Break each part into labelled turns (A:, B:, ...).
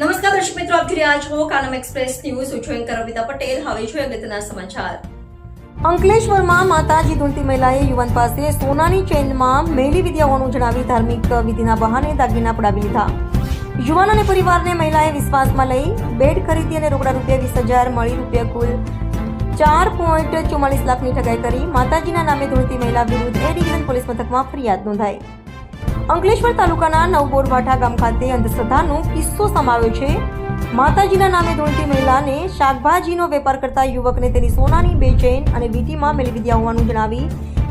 A: નમસ્કાર દર્શક મિત્રો, આપ જોઈ રહ્યા છો કાનમ એક્સપ્રેસ ન્યૂઝ. હું છું એન્કર પટેલ. હવે જોઈએ અગત્યના સમાચાર. અંકલેશ્વરમાં માતાજી ધૂણતી મહિલાએ યુવાન પાસે સોનાની ચેનમાં મેલી વિદ્યા હોવાનું જણાવી ધાર્મિક વિધિના બહાને દાગીના પડાવી લીધા. યુવાન અને પરિવારને મહિલાએ વિશ્વાસમાં લઈ બેડ ખરીદી અને રોકડા રૂપિયા વીસ હજાર મળી રૂપિયા કુલ ચાર પોઈન્ટ ચુમ્માલીસ લાખની ઠગાઈ કરી. માતાજીના નામે ધૂણતી મહિલા વિરુદ્ધ એ ડિવિઝન પોલીસ મથકમાં ફરિયાદ નોંધાઈ. અંકલેશ્વર તાલુકાના નવબોરભાઠા ગામ ખાતે અંધશ્રદ્ધાનો કિસ્સો સમાવ્યો છે. માતાજીના નામે દોડતી મહિલાને શાકભાજીનો વેપાર કરતા યુવકને તેની સોનાની બે ચેન અને વીટીમાં મેળવી દીધા હોવાનું જણાવી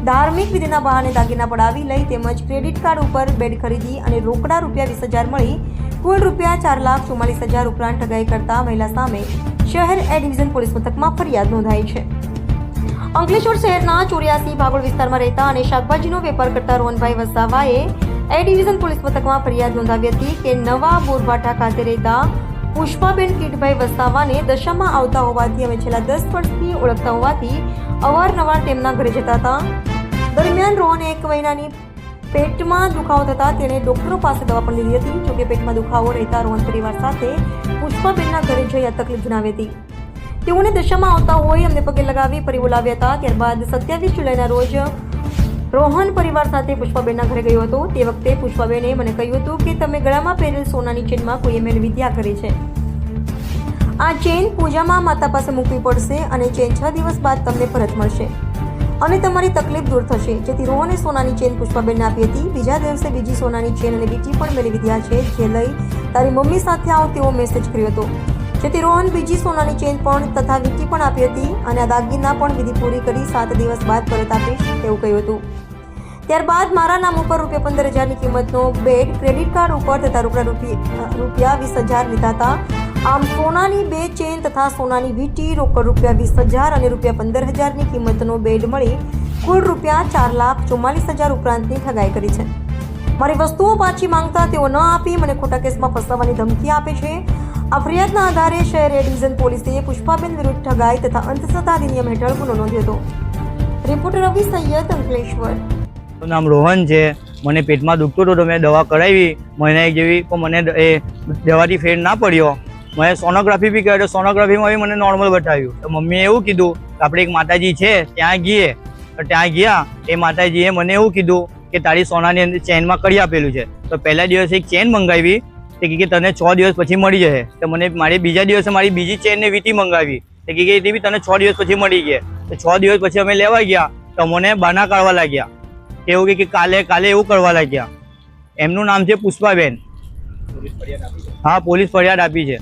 A: ધાર્મિક વિધિના બહાને દાગીના પડાવી લઈ તેમજ ક્રેડિટ કાર્ડ ઉપર બેડ ખરીદી અને રોકડા રૂપિયા વીસ હજાર મળી, કુલ રૂપિયા ચાર લાખ ચુમ્માલીસ હજાર ઉપરાંત ઠગાઈ કરતા મહિલા સામે શહેર એ ડિવિઝન પોલીસ મથકમાં ફરિયાદ નોંધાઈ છે. અંકલેશ્વર શહેરના ચોર્યાસી ભાગોળ વિસ્તારમાં રહેતા અને શાકભાજીનો વેપાર કરતા રોહનભાઈ વસાવાએ એ ડિવિઝન પોલીસ મથકમાં ફરિયાદ નોંધાવી હતી કે નવા બોરવાટા ખાતે રહેતા પુષ્પાબેન કીટભાઈ વસાવાને દશામાં આવતા હોવાથી અમે છેલ્લા દસ વર્ષથી ઓળખતા હોવાથી અવારનવાર તેમના ઘરે જતા હતા. દરમિયાન રોહને એક મહિનાની પેટમાં દુખાવો થતા તેણે ડોક્ટરો પાસે દવા પણ લીધી હતી. જોકે પેટમાં દુખાવો રહેતા રોહન પરિવાર સાથે પુષ્પાબેનના ઘરે જઈ આ તકલીફ જણાવી હતી. તેઓને દશામાં આવતા હોય અમને પગે લગાવી ફરી બોલાવ્યા હતા. ત્યારબાદ સત્યાવીસ જુલાઈના રોજ રોહન પરિવાર સાથે પુષ્પાબેનના ઘરે ગયો હતો. તે વખતે પુષ્પાબેને મને કહ્યું હતું કે તમે ગળામાં પહેરેલ સોનાની ચેનમાં કોઈએ મેળ વિદ્યા કરી છે. આ ચેન પૂજામાં માતા પાસે મૂકવી પડશે અને ચેન છ દિવસ બાદ તમને પરત મળશે. અને તમારી તકલીફ દૂર થશે. જેથી રોહને સોનાની ચેન પુષ્પાબેનને આપી હતી. બીજા દિવસે બીજી સોનાની ચેન અને બીજી પણ મેળવી વિદ્યા છે, જે લઈ તારી મમ્મી સાથે આવ તેવો મેસેજ કર્યો હતો. જેથી રોહન, બીજી સોનાની ચેન પણ તથા વિકી પણ આપી હતી અને આ દાગીના પણ વિધિ પૂરી કરી સાત દિવસ બાદ પરત આપીશ તેવું કહ્યું હતું. ત્યારબાદ મારા નામ ઉપર રૂપિયા પંદર હજારની કિંમતનો બેડ ક્રેડિટ કાર્ડ ઉપર તથા રૂપિયા રૂપિયા વીસ હજાર લીધા હતા આમ સોનાની બે ચેન તથા સોનાની વીટી, રોકડ રૂપિયા વીસ હજાર અને રૂપિયા પંદર હજારની કિંમતનો બેડ મળી કુલ રૂપિયા ચાર લાખ ચુમ્માલીસ હજાર ઉપરાંતની ઠગાઈ કરી છે. મારી વસ્તુઓ પાછી માંગતા તેઓ ન આપી, મને ખોટા કેસમાં ફસાવવાની ધમકી આપે છે. આ ફરિયાદના આધારે શહેર એ ડિવિઝન પોલીસે પુષ્પાબેન વિરુદ્ધ ઠગાઈ તથા અંધશ્રદ્ધા અધિનિયમ હેઠળ ગુનો નોંધ્યો હતો. રિપોર્ટર રવિ સૈયદ અંકલેશ્વર.
B: નામ રોહન છે. મને પેટમાં દુખતું હતું તો મેં દવા કરાવી. મહિના એક જેવી પણ મને એ દવાથી ફેર ના પડ્યો. મેં સોનોગ્રાફી બી કર્યો સોનોગ્રાફીમાં બી મને નોર્મલ બતાવ્યું. તો મમ્મીએ એવું કીધું, કે આપણે એક માતાજી છે, ત્યાં ગઈએ તો ત્યાં ગયા, એ માતાજીએ મને એવું કીધું, કે તારી સોનાની અંદર ચેનમાં કરી આપેલું છે. તો પહેલા દિવસે એક ચેન મંગાવી તે કે તને છ દિવસ પછી મળી જશે. તો મને મારી બીજા દિવસે મારી બીજી ચેનને વીટી મંગાવી. તે કે એ બી તને છ દિવસ પછી મળી ગયા. તો છ દિવસ પછી અમે લેવા ગયા તો મને બાના કાઢવા લાગ્યા. એવું કે કાલે કાલે એવું કરવા લાગ્યા. એમનું નામ છે પુષ્પાબેન. હા, પોલીસ ફરિયાદ આપી છે.